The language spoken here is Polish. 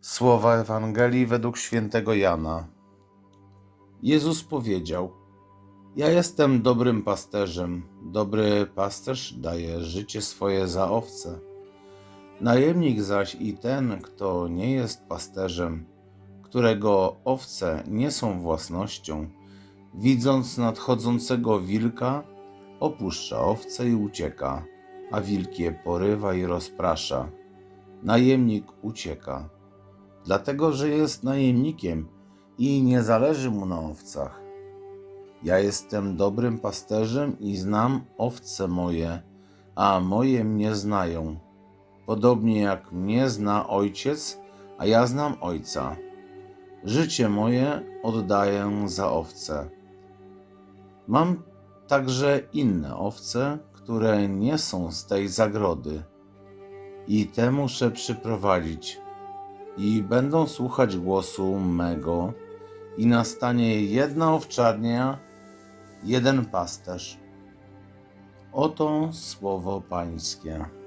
Słowa Ewangelii według świętego Jana. Jezus powiedział: Ja jestem dobrym pasterzem. Dobry pasterz daje życie swoje za owce. Najemnik zaś i ten, kto nie jest pasterzem, którego owce nie są własnością, widząc nadchodzącego wilka, opuszcza owce i ucieka, a wilk je porywa i rozprasza. Najemnik ucieka dlatego że jest najemnikiem i nie zależy mu na owcach. Ja jestem dobrym pasterzem i znam owce moje, a moje mnie znają. Podobnie jak mnie zna ojciec, a ja znam ojca. Życie moje oddaję za owce. Mam także inne owce, które nie są z tej zagrody. I te muszę przyprowadzić i będą słuchać głosu mego, i nastanie jedna owczarnia, jeden pasterz. Oto słowo Pańskie.